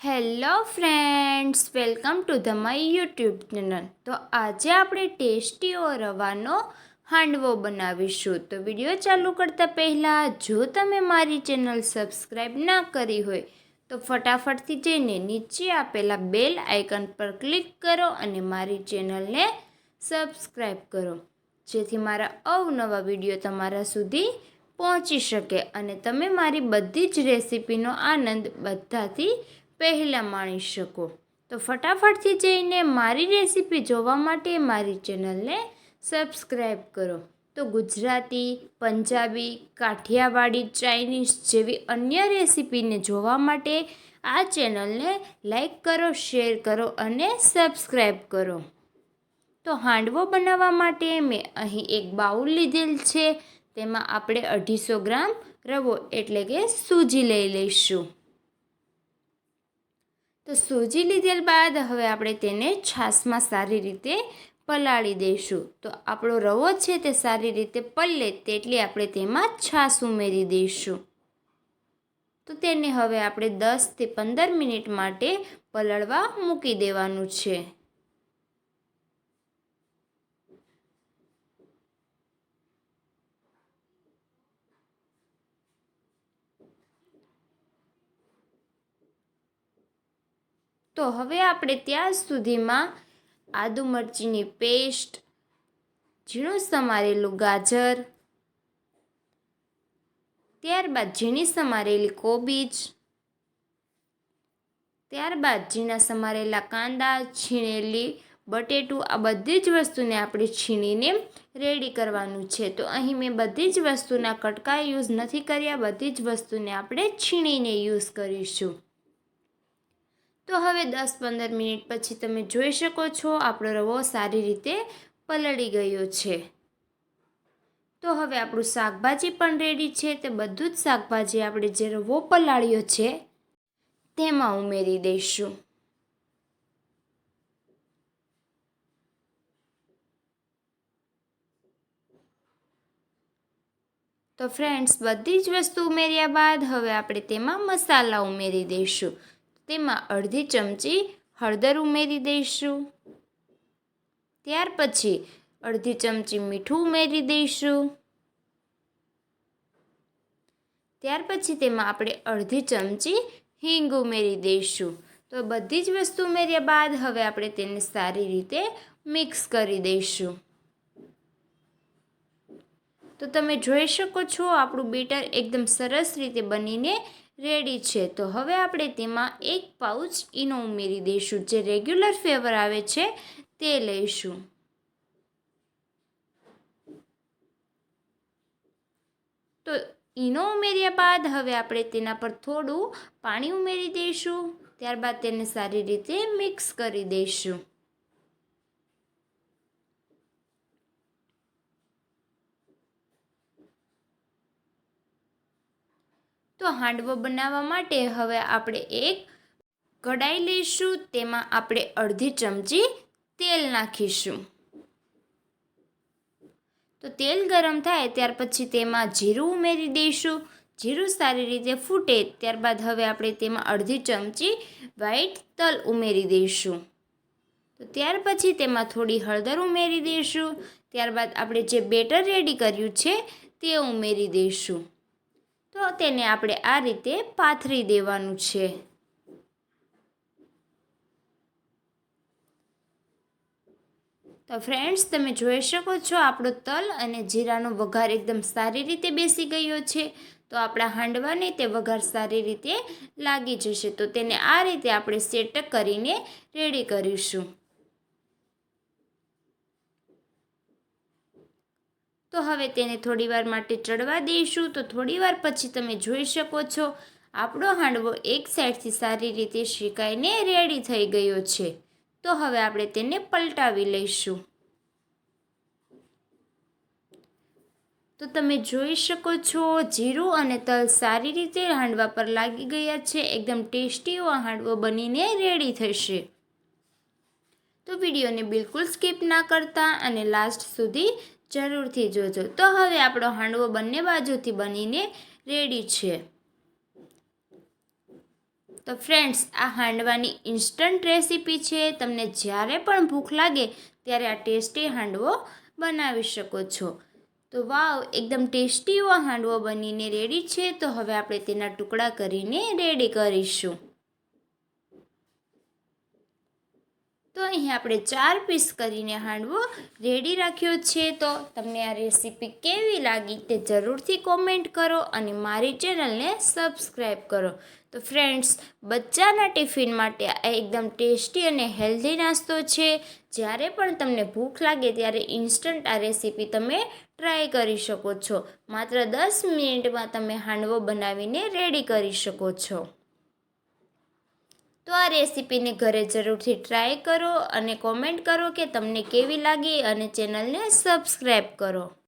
Hello friends, welcome to the my YouTube channel. તો આજે આપણે ટેસ્ટીઓ રવાનો હાંડવો બનાવીશું. તો વીડિયો ચાલુ કરતાં પહેલાં, જો તમે મારી ચેનલ સબસ્ક્રાઈબ ના કરી હોય, તો ફટાફટથી જઈને નીચે આપેલા બેલ આઇકન પર ક્લિક કરો અને મારી ચેનલને સબસ્ક્રાઈબ કરો, જેથી મારા અવનવા વીડિયો તમારા સુધી પહોંચી શકે અને તમે મારી બધી જ રેસિપીનો આનંદ બધાથી પહેલાં માણી શકો. તો ફટાફટથી જઈને મારી રેસીપી જોવા માટે મારી ચેનલને સબસ્ક્રાઈબ કરો. તો ગુજરાતી, પંજાબી, કાઠિયાવાડી, ચાઇનીઝ જેવી અન્ય રેસિપીને જોવા માટે આ ચેનલને લાઈક કરો, શેર કરો અને સબસ્ક્રાઈબ કરો. તો હાંડવો બનાવવા માટે મેં અહીં એક બાઉલ લીધેલ છે. તેમાં આપણે અઢીસો ગ્રામ રવો એટલે કે સૂજી લઈ લઈશું. તો સૂજી લીધેલ બાદ હવે આપણે તેને છાશમાં સારી રીતે પલાળી દઈશું. તો આપણો રવો છે તે સારી રીતે પલળે તેટલી આપણે તેમાં છાશ ઉમેરી દઈશું. તો તેને હવે આપણે દસથી પંદર મિનિટ માટે પલળવા મૂકી દેવાનું છે. તો હવે આપણે ત્યાં સુધીમાં આદુ મરચીની પેસ્ટ, ઝીણું સમારેલું ગાજર, ત્યારબાદ ઝીણી સમારેલી કોબીજ, ત્યારબાદ ઝીણા સમારેલા કાંદા, છીણેલી, બટેટું, આ બધી જ વસ્તુને આપણે છીણીને રેડી કરવાનું છે. તો અહીં મેં બધી જ વસ્તુના કટકા યુઝ નથી કર્યા, બધી જ વસ્તુને આપણે છીણીને યુઝ કરીશું. તો હવે દસ પંદર મિનિટ પછી તમે જોઈ શકો છો, આપણો રવો સારી રીતે પલળી ગયો છે. તો હવે આપણું શાકભાજી પણ રેડી છે. તે બધું જ શાકભાજી આપણે જે રવો પલાળ્યો છે, તેમાં ઉમેરી દઈશું. તો ફ્રેન્ડ્સ બધી જ વસ્તુ ઉમેર્યા બાદ હવે આપણે તેમાં મસાલા ઉમેરી દઈશું. તેમાં અડધી ચમચી હળદર ઉમેરી દઈશું. ત્યાર પછી અડધી ચમચી મીઠું ઉમેરી દઈશું. ત્યાર પછી તેમાં આપણે અડધી ચમચી હિંગ ઉમેરી દઈશું. તો બધી જ વસ્તુ ઉમેર્યા બાદ હવે આપણે તેને સારી રીતે મિક્સ કરી દઈશું. તો તમે જોઈ શકો છો આપણું બેટર એકદમ સરસ રીતે બનીને રેડી છે. તો હવે આપણે તેમાં એક પાઉચ ઈનો ઉમેરી દઈશું. જે રેગ્યુલર ફ્લેવર આવે છે તે લઈશું. તો ઈનો ઉમેર્યા બાદ હવે આપણે તેના પર થોડું પાણી ઉમેરી દઈશું. ત્યારબાદ તેને સારી રીતે મિક્સ કરી દઈશું. તો હાંડવો બનાવવા માટે હવે આપણે એક કડાઈ લઈશું, તેમાં આપણે અડધી ચમચી તેલ નાખીશું. તો તેલ ગરમ થાય ત્યાર પછી તેમાં જીરું ઉમેરી દઈશું. જીરું સારી રીતે ફૂટે ત્યારબાદ હવે આપણે તેમાં અડધી ચમચી વ્હાઈટ તલ ઉમેરી દઈશું. તો ત્યાર પછી તેમાં થોડી હળદર ઉમેરી દઈશું. ત્યારબાદ આપણે જે બેટર રેડી કર્યું છે તે ઉમેરી દઈશું. તો તેને આપણે આ રીતે પાથરી દેવાનું છે. તો ફ્રેન્ડ્સ તમે જોઈ શકો છો આપણો તલ અને જીરાનો વઘાર એકદમ સારી રીતે બેસી ગયો છે. તો આપણા હાંડવાને તે વઘાર સારી રીતે લાગી જશે. તો તેને આ રીતે આપણે સેટ કરીને રેડી કરીશું. તો હવે તેને થોડીવાર માટે ચડવા દઈશું. તો થોડીવાર પછી તમે જોઈ શકો છો, આપણો હાંડવો એક સાઈડથી સારી રીતે શેકાઈને રેડી થઈ ગયો છે. તો હવે આપણે તેને પલટાવી લઈશું. તો તમે જોઈ શકો છો, જીરું અને તલ સારી રીતે હાંડવા પર લાગી ગયા છે. એકદમ ટેસ્ટી એવો હાંડવો બનીને રેડી થશે. તો વિડીયોને બિલકુલ સ્કીપ ના કરતા અને લાસ્ટ સુધી જરૂરથી જોજો. તો હવે આપણો હાંડવો બંને બાજુથી બનીને રેડી છે. તો ફ્રેન્ડ્સ આ હાંડવાની ઇન્સ્ટન્ટ રેસીપી છે. તમને જ્યારે પણ ભૂખ લાગે ત્યારે આ ટેસ્ટી હાંડવો બનાવી શકો છો. તો વાવ, એકદમ ટેસ્ટી એવો હાંડવો બનીને રેડી છે. તો હવે આપણે તેના ટુકડા કરીને રેડી કરીશું. તો અહીં આપણે ચાર પીસ કરીને હાંડવો રેડી રાખ્યો છે. તો તમને આ રેસીપી કેવી લાગી તે જરૂરથી કોમેન્ટ કરો અને મારી ચેનલને સબસ્ક્રાઈબ કરો. તો ફ્રેન્ડ્સ બચ્ચાના ટિફિન માટે આ એકદમ ટેસ્ટી અને હેલ્ધી નાસ્તો છે. જ્યારે પણ તમને ભૂખ લાગે ત્યારે ઇન્સ્ટન્ટ આ રેસીપી તમે ટ્રાય કરી શકો છો. માત્ર દસ મિનિટમાં તમે હાંડવો બનાવીને રેડી કરી શકો છો. તો આ રેસીપીને ઘરે જરૂરથી ટ્રાય કરો અને કોમેન્ટ કરો કે તમને કેવી લાગી અને ચેનલને સબસ્ક્રાઈબ કરો.